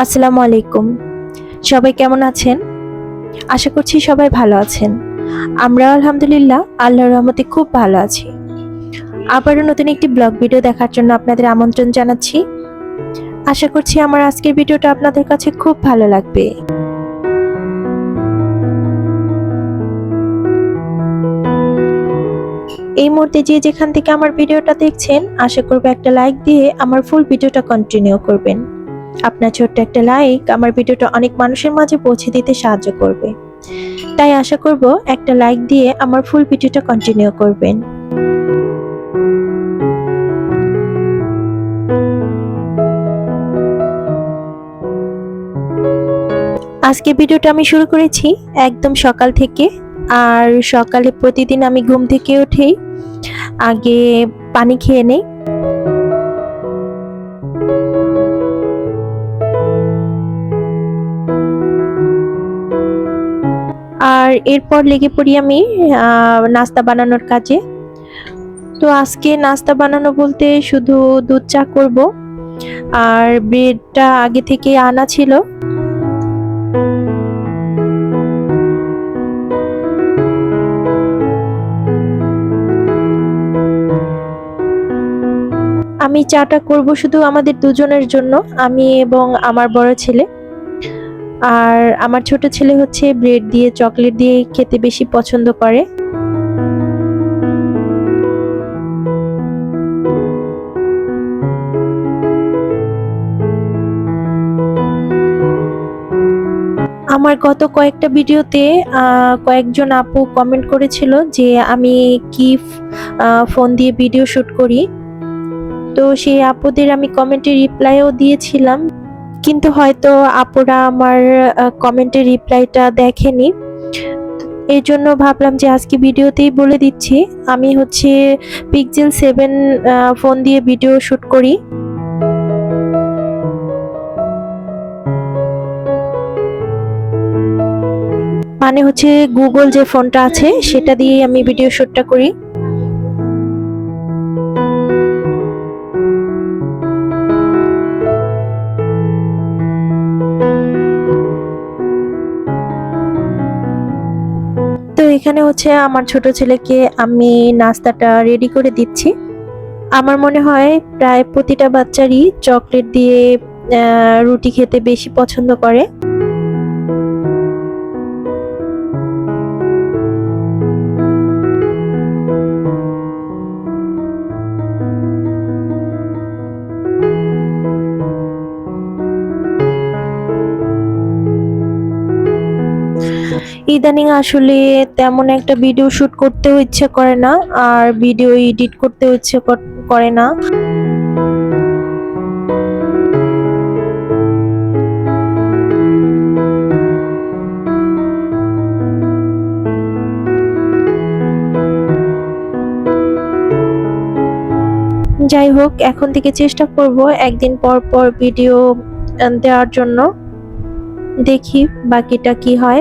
আসসালামু আলাইকুম। সবাই কেমন আছেন? আশা করছি সবাই ভালো আছেন। আমরা আলহামদুলিল্লাহ আল্লাহর রহমতে খুব ভালো আছি। আবারও নতুন একটি ব্লগ ভিডিও দেখার জন্য আপনাদের আমন্ত্রণ জানাচ্ছি। আশা করছি আমার আজকের ভিডিওটা আপনাদের কাছে খুব ভালো লাগবে। এই মুহূর্তে যে যেখান থেকে আমার ভিডিওটা দেখছেন, আশা করব একটা লাইক দিয়ে আমার ফুল ভিডিওটা কন্টিনিউ করবেন। আপনার ছোট্ট একটা লাইক আমার ভিডিওটা অনেক মানুষের মাঝে পৌঁছে দিতে সাহায্য করবে। তাই আশা করব একটা লাইক দিয়ে আমার ফুল ভিডিওটা কন্টিনিউ করবেন। আজকে ভিডিওটা আমি শুরু করেছি একদম সকাল থেকে, আর সকালে প্রতিদিন আমি ঘুম থেকে উঠেই আগে পানি খেয়ে নেই এরপর লেগে পড়ি আমি নাস্তা বানানোর কাজে। তো আজকে নাস্তা বানানো বলতে শুধু দুধ চা করব, আর ব্রেডটা আগে থেকে আনা ছিল। আমি চাটা করব শুধু আমাদের দুজনের জন্য, আমি এবং আমার বড় ছেলে। আর আমার ছোট ছেলে হচ্ছে ব্রেড দিয়ে চকলেট দিয়ে খেতে বেশি পছন্দ করে। আমার গত কয়েকটা ভিডিওতে কয়েকজন আপু কমেন্ট করেছিল যে আমি কি ফোন দিয়ে ভিডিও শুট করি। তো সেই আপুদের আমি কমেন্টে রিপ্লাইও দিয়েছিলাম। কিন্তু হয়তো আপুরা আমার কমেন্টের রিপ্লাইটা দেখেনি। এই জন্য ভাবলাম যে আজকে ভিডিওতেই বলে দিচ্ছি। আমি হচ্ছে পিকজেল সেভেন ফোন দিয়ে ভিডিও শুট করি। মানে হচ্ছে গুগল যে ফোনটা আছে, সেটা দিয়ে আমি ভিডিও শুটটা করি। এখানে হচ্ছে আমার ছোট ছেলেকে আমি নাস্তাটা রেডি করে দিচ্ছি। আমার মনে হয় প্রায় প্রতিটা বাচ্চারই চকলেট দিয়ে রুটি খেতে বেশি পছন্দ করে। ইদানিং আসলে তেমন একটা ভিডিও শুট করতেও ইচ্ছে করে না, আর ভিডিও এডিট করতেও ইচ্ছে করে না। যাই হোক, এখন থেকে চেষ্টা করব একদিন পর পর ভিডিও দেওয়ার জন্য। দেখি বাকিটা কি হয়।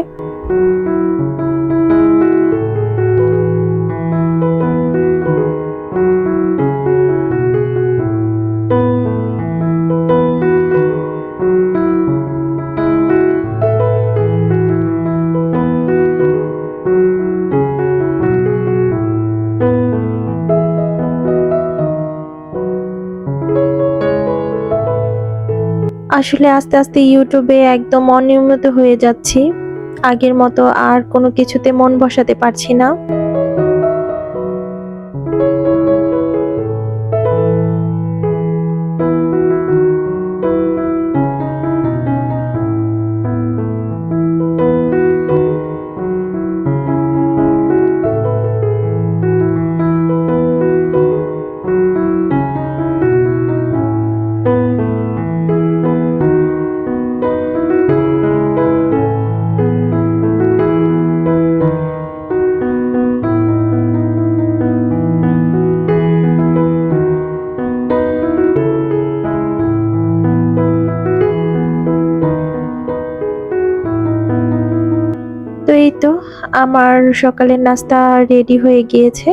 আসলে আস্তে আস্তে ইউটিউবে একদম অনিয়মিত হয়ে যাচ্ছি। আগের মতো আর কোনো কিছুতে মন বসাতে পারছি না। আমার সকালের নাস্তা রেডি হয়ে গিয়েছে।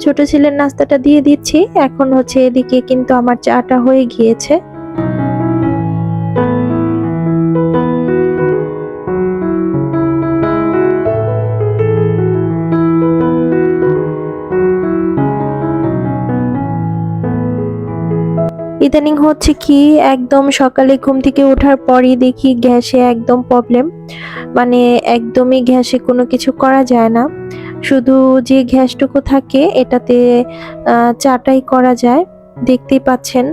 ছোট ছেলের নাস্তাটা দিয়ে দিচ্ছি। এখন হচ্ছে এদিকে কিন্তু আমার চাটা হয়ে গিয়েছে। ইদানিং হচ্ছে কি, একদম সকালে ঘুম থেকে ওঠার পরই দেখি গ্যাসে একদম প্রবলেম মানে একদমই গ্যাসে কোনো কিছু করা যায় না। শুধু যে গ্যাসটুকু থাকে, এটাতে চাটাই করা যায়। দেখতেই পাচ্ছেন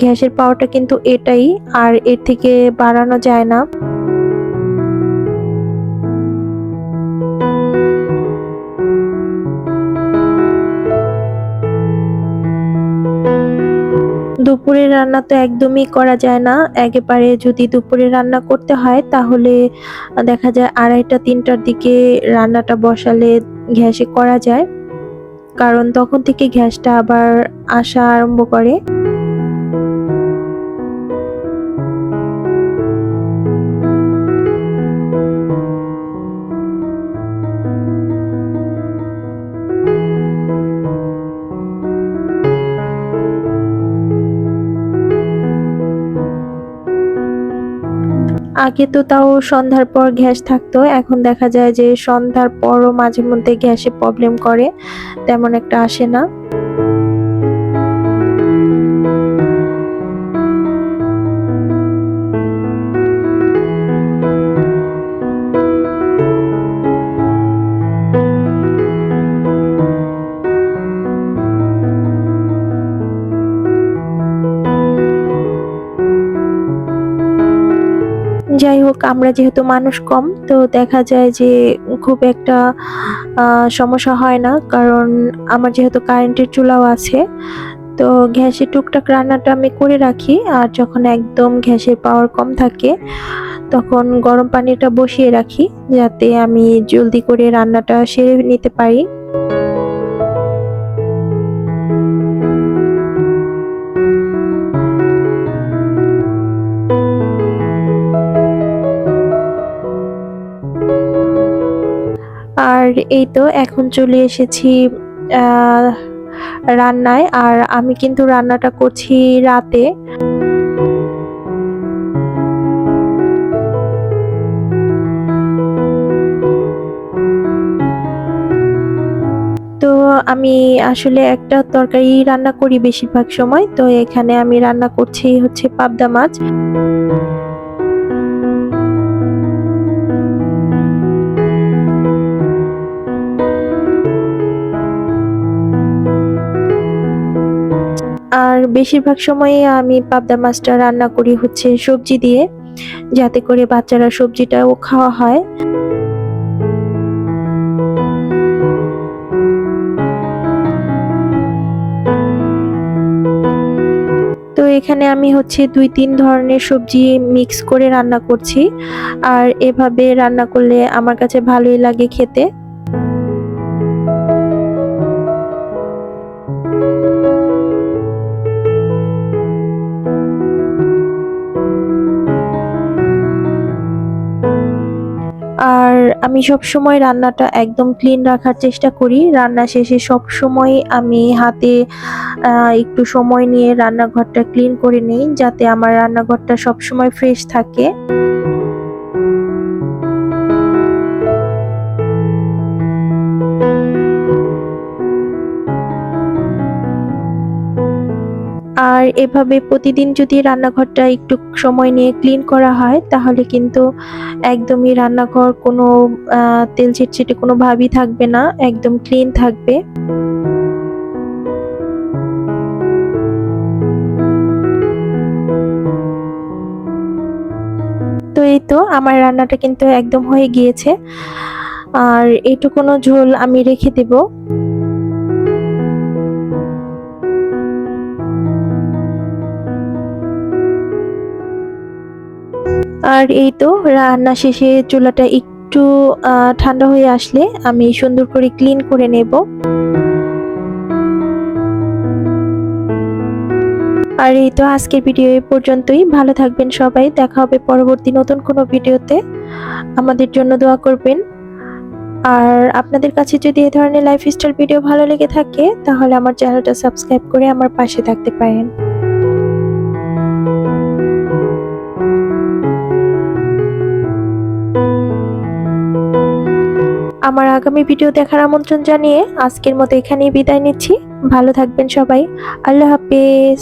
গ্যাসের পাওয়ারটা কিন্তু এটাই, আর এর থেকে বাড়ানো যায় না। দুপুরের রান্না তো একদমই করা যায় না। একেবারে যদি দুপুরে রান্না করতে হয়, তাহলে দেখা যায় আড়াইটা, তিনটার দিকে রান্নাটা বসালে ঘ্যাসে করা যায়। কারণ তখন থেকে গ্যাসটা আবার আসা আরম্ভ করে। আগে তো তাও সন্ধ্যার পর গ্যাস থাকতো, এখন দেখা যায় যে সন্ধ্যার পরও মাঝে মধ্যে গ্যাসে প্রবলেম করে, তেমন একটা আসে না। আমরা যেহেতু মানুষ কম, তো দেখা যায় যে খুব একটা সমস্যা হয় না। কারণ আমার যেহেতু কারেন্টের চুলাও আছে, তো গ্যাসে টুকটাক রান্নাটা আমি করে রাখি। আর যখন একদম গ্যাসের পাওয়ার কম থাকে, তখন গরম পানিটা বসিয়ে রাখি, যাতে আমি জলদি করে রান্নাটা সেরে নিতে পারি। এই তো এখন চলে এসেছি রান্নায়। আর আমি কিন্তু রান্নাটা করছি রাতে। তো আমি আসলে একটা তরকারি রান্না করি বেশিরভাগ সময়। তো এখানে আমি রান্না করছি হচ্ছে পাবদা মাছ। আর বেশিরভাগ সময়ে আমি পাবদা মাছটা রান্না করি হচ্ছে সবজি দিয়ে, যাতে করে বাচ্চারা সবজিটাও খাওয়া হয়। তো এখানে আমি হচ্ছে দুই তিন ধরনের সবজি মিক্স করে রান্না করছি। আর এভাবে রান্না করলে আমার কাছে ভালোই লাগে খেতে। আমি সব সময় রান্নাটা একদম ক্লিন রাখার চেষ্টা করি। রান্না শেষে সব সময় আমি হাতে একটু সময় নিয়ে রান্নাঘরটা ক্লিন করে নিই, যাতে আমার রান্নাঘরটা সব সময় ফ্রেশ থাকে। আর এভাবে প্রতিদিন যদি রান্নাঘরটা একটু সময় নিয়ে ক্লিন করা হয়, তাহলে কিন্তু একদমই রান্নাঘর কোনো তেল চিটচিটে কোনো ভাবই থাকবে না, একদম ক্লিন থাকবে। তো এই তো আমার রান্নাটা কিন্তু একদম হয়ে গিয়েছে। আর এটুকুনো ঝোল আমি রেখে দেবো। আর এই তো রান্না শেষে চুলাটা একটু ঠান্ডা হয়ে আসলে আমি সুন্দর করে ক্লিন করে নেব। আর এই তো আজকের ভিডিও এই পর্যন্তই। ভালো থাকবেন সবাই। দেখা হবে পরবর্তী নতুন কোনো ভিডিওতে। আমাদের জন্য দোয়া করবেন। আর আপনাদের কাছে যদি এই ধরনের লাইফস্টাইল ভিডিও ভালো লেগে থাকে, তাহলে আমার চ্যানেলটা সাবস্ক্রাইব করে আমার পাশে থাকতে পারেন। আমার আগামী ভিডিও দেখার আমন্ত্রণ জানিয়ে আজকের মতো এখানেই বিদায় নিচ্ছি। ভালো থাকবেন সবাই। আল্লাহ হাফেজ।